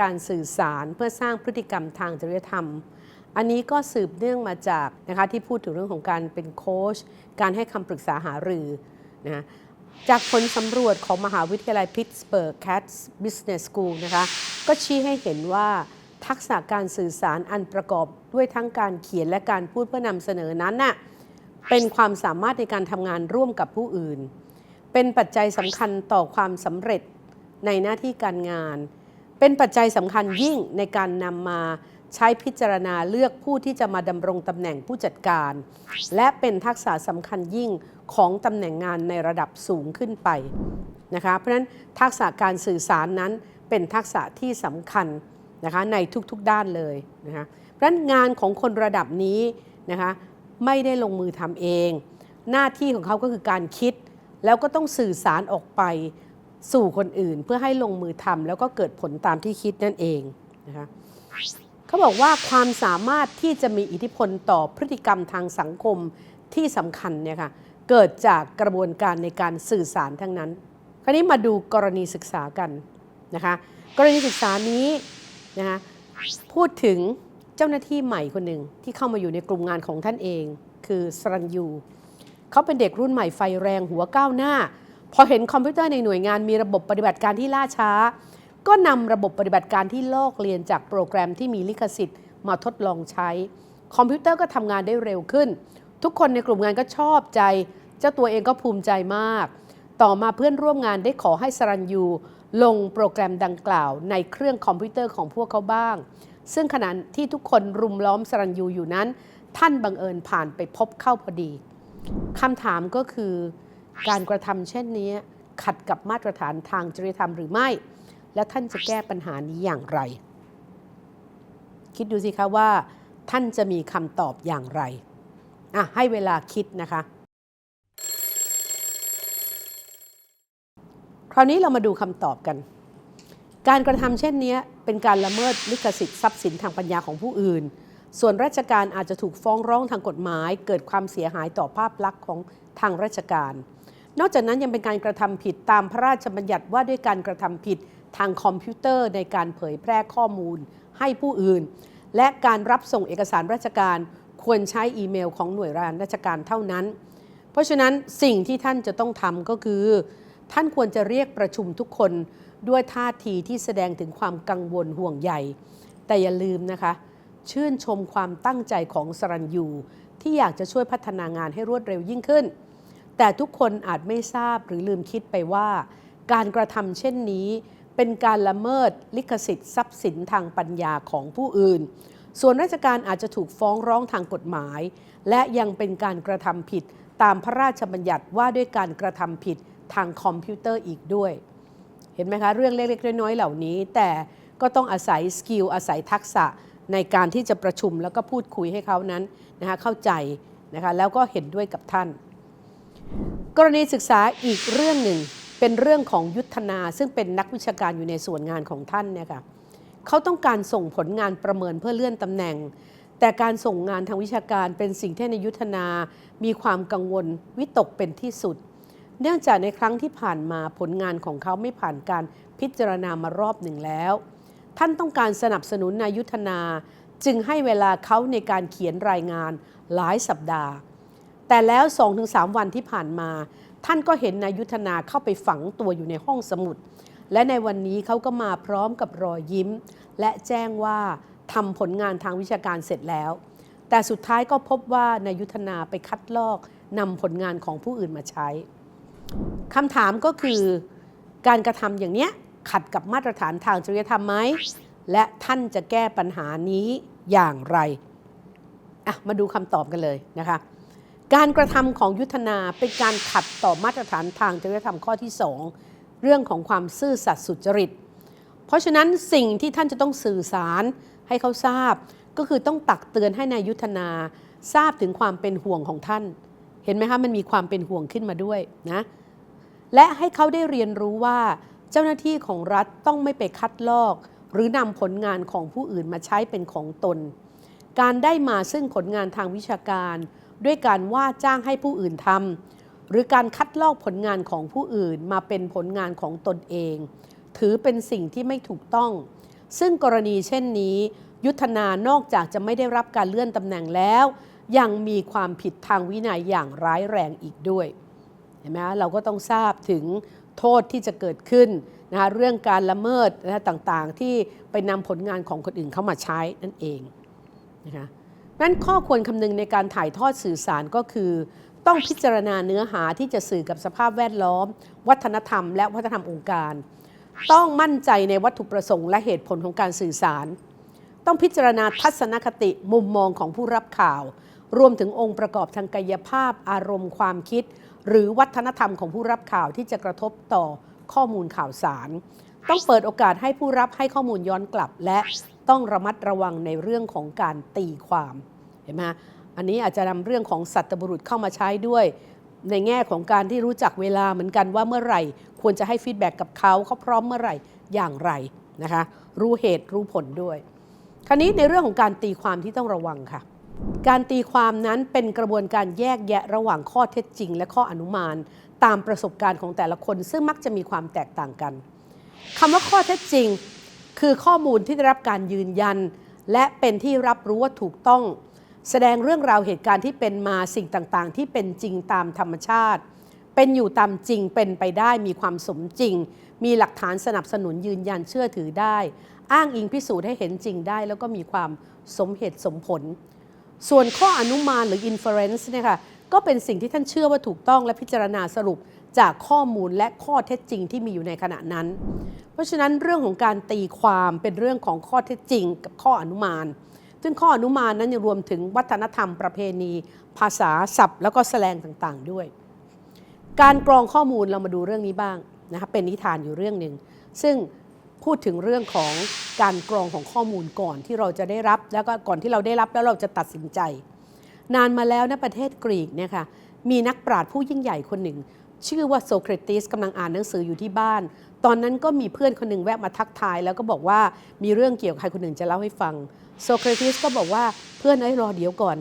การสื่อสารเพื่อสร้างพฤติกรรมทางจริยธรรม อันนี้ก็สืบเนื่องมาจากนะคะที่พูดถึงเรื่องของการเป็นโค้ชการให้คำปรึกษาหารือนะจากผลสำรวจของมหาวิทยาลัยพิตสเบิร์กแคทส์บิสเนสสคูลนะคะก็ชี้ให้เห็นว่าทักษะการสื่อสารอันประกอบด้วยทั้งการเขียนและการพูดเพื่อนำเสนอนั้นน่ะเป็นความสามารถในการทำงานร่วมกับผู้อื่น เป็นปัจจัยสำคัญต่อความสำเร็จในหน้าที่การงาน เป็นปัจจัยสำคัญยิ่งในการนำมาใช้พิจารณาเลือกผู้ที่จะมาดำรงตำแหน่งผู้จัดการ และเป็นทักษะสำคัญยิ่งของตำแหน่งงานในระดับสูงขึ้นไปนะคะเพราะฉะนั้นทักษะการสื่อสารนั้นเป็นทักษะที่สำคัญนะคะในทุกๆด้านเลยนะคะเพราะฉะนั้นงานของคนระดับนี้นะคะไม่ได้ลงมือทำเอง หน้าที่ของเขาก็คือการคิด แล้วก็ต้องสื่อสารออกไป สู่คนอื่นเพื่อให้ลงมือทำแล้วก็เกิดผลตามที่คิดนั่นเองนะคะเขาบอกว่าความสามารถที่จะมีอิทธิพลต่อพฤติกรรมทางสังคมที่สำคัญเนี่ยค่ะเกิดจากกระบวนการในการสื่อสารทั้งนั้น คราวนี้มาดูกรณีศึกษากันนะคะกรณีศึกษานี้นะคะพูดถึงเจ้าหน้าที่ใหม่คนหนึ่งที่เข้ามาอยู่ในกลุ่มงานของท่านเอง คือสรัญยูเขาเป็นเด็กรุ่นใหม่ไฟแรงหัวก้าวหน้า พอเห็นคอมพิวเตอร์ในหน่วยงานมีระบบปฏิบัติการที่ล่าช้า ก็นำระบบปฏิบัติการที่ลอกเรียนจากโปรแกรมที่มีลิขสิทธิ์มาทดลองใช้ คอมพิวเตอร์ก็ทำงานได้เร็วขึ้น ทุกคนในกลุ่มงานก็ชอบใจ เจ้าตัวเองก็ภูมิใจมาก ต่อมาเพื่อนร่วมงานได้ขอให้สรัญยูลงโปรแกรมดังกล่าว ในเครื่องคอมพิวเตอร์ของพวกเขาบ้าง ซึ่งขณะที่ทุกคนรุมล้อมสรัญยูอยู่นั้น ท่านบังเอิญผ่านไปพบเข้าพอดีคำถามก็คือ การกระทำเช่นนี้ขัดกับมาตรฐานทางจริยธรรมหรือไม่ และท่านจะแก้ปัญหานี้อย่างไร คิดดูสิคะว่า ท่านจะมีคำตอบอย่างไรอะให้เวลาคิดนะคะ คราวนี้เรามาดูคำตอบกัน การกระทำเช่นนี้เป็นการละเมิดลิขสิทธิ์ทรัพย์สินทางปัญญาของผู้อื่น ส่วนราชการอาจจะถูกฟ้องร้องทางกฎหมาย เกิดความเสียหายต่อภาพลักษณ์ของทางราชการ นอกจากนั้นยังเป็นการกระทำผิดตามพระราชบัญญัติว่าด้วยการกระทำผิดทางคอมพิวเตอร์ในการเผยแพร่ข้อมูลให้ผู้อื่น และการรับส่งเอกสารราชการควรใช้อีเมลของหน่วยงานราชการเท่านั้น เพราะฉะนั้นสิ่งที่ท่านจะต้องทำก็คือ ท่านควรจะเรียกประชุมทุกคนด้วยท่าทีที่แสดงถึงความกังวลห่วงใยแต่อย่าลืมนะคะ ชื่นชมความตั้งใจของสรัญยูที่อยากจะช่วยพัฒนางานให้รวดเร็วยิ่งขึ้น แต่ทุกคนอาจไม่ทราบหรือลืมคิดไปว่า การกระทำเช่นนี้เป็นการละเมิดลิขสิทธิ์ทรัพย์สินทางปัญญาของผู้อื่น ส่วนราชการอาจจะถูกฟ้องร้องทางกฎหมาย และยังเป็นการกระทำผิดตามพระราชบัญญัติว่าด้วยการกระทำผิดทางคอมพิวเตอร์อีกด้วย เห็นไหมคะ เรื่องเล็กๆน้อยๆเหล่านี้ แต่ก็ต้องอาศัยสกิลอาศัยทักษะในการที่จะประชุมแล้วก็พูดคุยให้เขานั้นนะคะเข้าใจนะคะแล้วก็เห็นด้วยกับท่าน กรณีศึกษาอีกเรื่องหนึ่งเป็นเรื่องของยุทธนาซึ่งเป็นนักวิชาการอยู่ในส่วนงานของท่านเนี่ยค่ะเขาต้องการส่งผลงานประเมินเพื่อเลื่อนตำแหน่ง แต่การส่งงานทางวิชาการเป็นสิ่งที่ในยุทธนามีความกังวลวิตกเป็นที่สุด เนื่องจากในครั้งที่ผ่านมาผลงานของเขาไม่ผ่านการพิจารณามารอบหนึ่งแล้ว ท่านต้องการสนับสนุนนายยุทธนา จึงให้เวลาเขาในการเขียนรายงานหลายสัปดาห์ แต่แล้ว 2-3 วันที่ผ่านมา ท่านก็เห็นนายยุทธนาเข้าไปฝังตัวอยู่ในห้องสมุด และในวันนี้เขาก็มาพร้อมกับรอยยิ้ม และแจ้งว่าทำผลงานทางวิชาการเสร็จแล้ว แต่สุดท้ายก็พบว่านายยุทธนาไปคัดลอกนำผลงานของผู้อื่นมาใช้คำถามก็คือการกระทำอย่างเนี้ยขัดกับมาตรฐานทางจริยธรรมไหม และท่านจะแก้ปัญหานี้อย่างไร อะ มาดูคำตอบกันเลยนะคะ การกระทำของยุทธนาเป็นการขัดต่อมาตรฐานทางจริยธรรมข้อที่ 2 เรื่องของความซื่อสัตย์สุจริต เพราะฉะนั้นสิ่งที่ท่านจะต้องสื่อสารให้เขาทราบ ก็คือต้องตักเตือนให้นายยุทธนาทราบถึงความเป็นห่วงของท่าน เห็นไหมคะมันมีความเป็นห่วงขึ้นมาด้วยนะและให้เขาได้เรียนรู้ว่าเจ้าหน้าที่ของรัฐต้องไม่ไปคัดลอก หรือนำผลงานของผู้อื่นมาใช้เป็นของตน การได้มาซึ่งผลงานทางวิชาการ ด้วยการว่าจ้างให้ผู้อื่นทำหรือการคัดลอกผลงานของผู้อื่นมาเป็นผลงานของตนเอง ถือเป็นสิ่งที่ไม่ถูกต้อง ซึ่งกรณีเช่นนี้ ยุทธนานอกจากจะไม่ได้รับการเลื่อนตำแหน่งแล้ว ยังมีความผิดทางวินัยอย่างร้ายแรงอีกด้วยเห็นไหมคะเราก็ต้องทราบถึงโทษที่จะเกิดขึ้นนะคะเรื่องการละเมิดนะะต่างๆ ที่ไปนำผลงานของคนอื่นเข้ามาใช้นั่นเองนะคะ นั้นข้อควรคำนึงในการถ่ายทอดสื่อสารก็คือ ต้องพิจารณาเนื้อหาที่จะสื่อกับสภาพแวดล้อม วัฒนธรรม และวัฒนธรรมองค์การ ต้องมั่นใจในวัตถุประสงค์และเหตุผลของการสื่อสาร ต้องพิจารณาทัศนคติมุมมองของผู้รับข่าว รวมถึงองค์ประกอบทางกายภาพ อารมณ์ความคิด หรือวัฒนธรรมของผู้รับข่าวที่จะกระทบต่อข้อมูลข่าวสาร ต้องเปิดโอกาสให้ผู้รับให้ข้อมูลย้อนกลับและ ต้องระมัดระวังในเรื่องของการตีความเห็นไหมฮะอันนี้อาจจะนำเรื่องของสัตบุรุษเข้ามาใช้ด้วย ในแง่ของการที่รู้จักเวลาเหมือนกันว่าเมื่อไหร่ ควรจะให้ฟีดแบ็กกับเขาเขาพร้อมเมื่อไหร่อย่างไรนะคะรู้เหตุรู้ผลด้วย คราวนี้ในเรื่องของการตีความที่ต้องระวังค่ะ การตีความนั้นเป็นกระบวนการแยกแยะระหว่างข้อเท็จจริง และข้ออนุมาน ตามประสบการณ์ของแต่ละคน ซึ่งมักจะมีความแตกต่างกันคำว่าข้อเท็จจริง คือข้อมูลที่ได้รับการยืนยัน และเป็นที่รับรู้ว่าถูกต้อง แสดงเรื่องราวเหตุการณ์ที่เป็นมาสิ่งต่างๆ ที่เป็นจริงตามธรรมชาติ เป็นอยู่ตามจริงเป็นไปได้มีความสมจริง มีหลักฐานสนับสนุนยืนยันเชื่อถือได้ อ้างอิงพิสูจน์ให้เห็นจริงได้ แล้วก็มีความสมเหตุสมผล ส่วนข้ออนุมานหรือ inference เนี่ยค่ะก็เป็นสิ่งที่ท่านเชื่อว่าถูกต้องและพิจารณาสรุป จากข้อมูลและข้อเท็จจริงที่มีอยู่ในขณะนั้น เพราะฉะนั้นเรื่องของการตีความเป็นเรื่องของข้อเท็จจริงกับข้ออนุมาน ซึ่งข้ออนุมานนั้นยังรวมถึงวัฒนธรรมประเพณี ภาษาศัพท์ แล้วก็แสลงต่างๆด้วย การกรองข้อมูลเรามาดูเรื่องนี้บ้างนะคะเป็นนิทานอยู่เรื่องหนึ่งซึ่งพูดถึงเรื่องของการกรองของข้อมูลก่อนที่เราจะได้รับ แล้วก็ก่อนที่เราได้รับแล้วเราจะตัดสินใจ นานมาแล้วนะประเทศกรีกเนี่ยค่ะมีนักปราชญ์ผู้ยิ่งใหญ่คนหนึ่ง ชื่อว่าโซเครติสกำลังอ่านหนังสืออยู่ที่บ้าน ตอนนั้นก็มีเพื่อนคนหนึ่งแวะมาทักทาย แล้วก็บอกว่ามีเรื่องเกี่ยวกับใครคนหนึ่งจะเล่าให้ฟังโซเครติสก็บอกว่าเพื่อนเอ้ยรอเดี๋ยวก่อน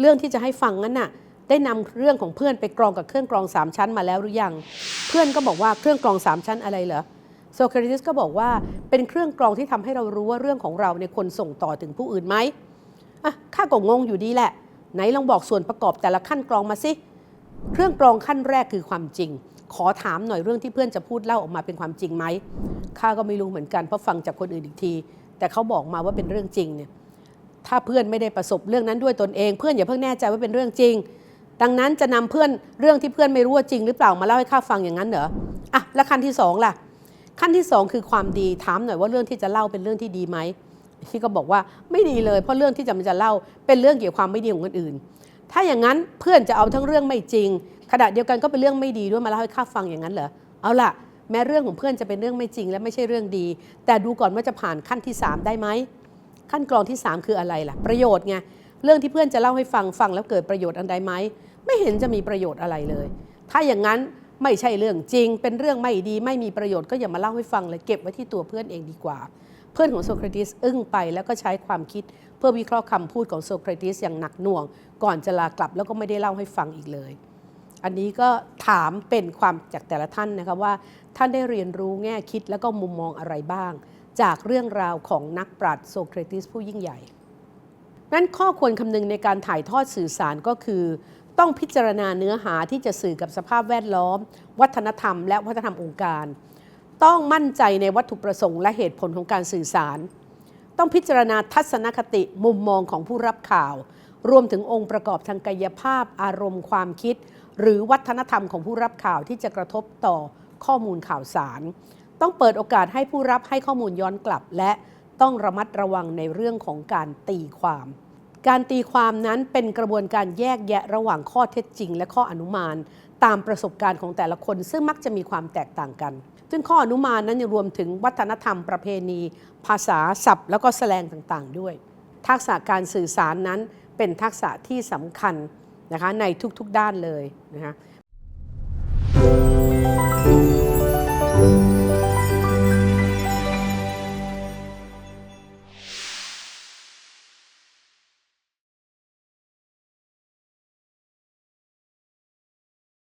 เรื่องที่จะให้ฟังนั้นน่ะได้นำเรื่องของเพื่อนไปกรองกับเครื่องกรอง3ชั้นมาแล้วหรือยัง เพื่อนก็บอกว่าเครื่องกรอง3ชั้นอะไรเหรอโซเครติสก็บอกว่าเป็นเครื่องกรองที่ทำให้เรารู้ว่าเรื่องของเราเนี่ยคนส่งต่อถึงผู้อื่นไหมอะข้าก็งงอยู่ดีแหละ ไหนลองบอกส่วนประกอบแต่ละขั้นกรองมาสิเเครื่องกรองขั้นแรกคือความจริง ขอถามหน่อยเรื่องที่เพื่อนจะพูดเล่าออกมาเป็นความจริงไหมข้าก็ไม่รู้เหมือนกันเพราะฟังจากคนอื่นอีกที แต่เขาบอกมาว่าเป็นเรื่องจริงเนี่ยถ้าเพื่อนไม่ได้ประสบเรื่องนั้นด้วยตนเอง เพื่อนอย่าเพิ่งแน่ใจว่าเป็นเรื่องจริง ดังนั้นจะนำเพื่อนเรื่องที่เพื่อนไม่รู้ว่าจริง หรือเปล่ามาเล่าให้ข้าฟังอย่างนั้นเหรออะแล้วขั้นที่สองล่ะ ขั้นที่สองคือความดีถามหน่อยว่าเรื่องที่จะเล่าเป็นเรื่องที่ดีไหมที่ก็บอกว่าไม่ดีเลย เพราะเรื่องที่จะมันจะเล่าเป็นเรื่องเกี่ยวกับความไม่ดีของคนอื่น ถ้าอย่างนั้นเพื่อนจะเอาทั้งเรื่องไม่จริง ขณะเดียวกันก็เป็นเรื่องไม่ดีด้วยมาเล่าให้ข้าฟังอย่างนั้นเหรอเอาล่ะแม้เรื่องของเพื่อนจะเป็นเรื่องไม่จริง และไม่ใช่เรื่องดี แต่ดูก่อนว่าจะผ่านขั้นที่สามได้ไหมขั้นกรองที่ 3 คืออะไรล่ะ ประโยชน์ไงเรื่องที่เพื่อนจะเล่าให้ฟังฟังแล้วเกิดประโยชน์อันใดไหมไม่เห็นจะมีประโยชน์อะไรเลย ถ้าอย่างนั้นไม่ใช่เรื่องจริง เป็นเรื่องไม่ดีไม่มีประโยชน์ก็อย่ามาเล่าให้ฟังเลยเก็บไว้ที่ตัวเพื่อนเองดีกว่า เพื่อนของโซเครติสอึ้งไปแล้วก็ใช้ความคิดเพื่อวิเคราะห์คำพูดของโซเครติสอย่างหนักหน่วง ก่อนจะลากลับแล้วก็ไม่ได้เล่าให้ฟังอีกเลย อันนี้ก็ถามเป็นความจากแต่ละท่านนะคะว่า ท่านได้เรียนรู้แง่คิดแล้วก็มุมมองอะไรบ้าง จากเรื่องราวของนักปราชญ์โซเครติสผู้ยิ่งใหญ่นั้นข้อควรคำนึงในการถ่ายทอดสื่อสารก็คือ ต้องพิจารณาเนื้อหาที่จะสื่อกับสภาพแวดล้อม วัฒนธรรม และวัฒนธรรมองค์การ ต้องมั่นใจในวัตถุประสงค์และเหตุผลของการสื่อสาร ต้องพิจารณาทัศนคติมุมมองของผู้รับข่าว รวมถึงองค์ประกอบทางกายภาพ อารมณ์ความคิด หรือวัฒนธรรมของผู้รับข่าวที่จะกระทบต่อข้อมูลข่าวสาร ต้องเปิดโอกาสให้ผู้รับให้ข้อมูลย้อนกลับ และต้องระมัดระวังในเรื่องของการตีความ การตีความนั้นเป็นกระบวนการแยกแยะระหว่างข้อเท็จจริง และข้ออนุมาน ตามประสบการณ์ของแต่ละคนซึ่งมักจะมีความแตกต่างกัน ซึ่งข้ออนุมานนั้นยังรวมถึงวัฒนธรรมประเพณี ภาษาศัพท์ แล้วก็แสดงต่างๆ ด้วย ทักษะการสื่อสารนั้นเป็นทักษะที่สำคัญนะคะในทุกๆด้านเลยนะคะ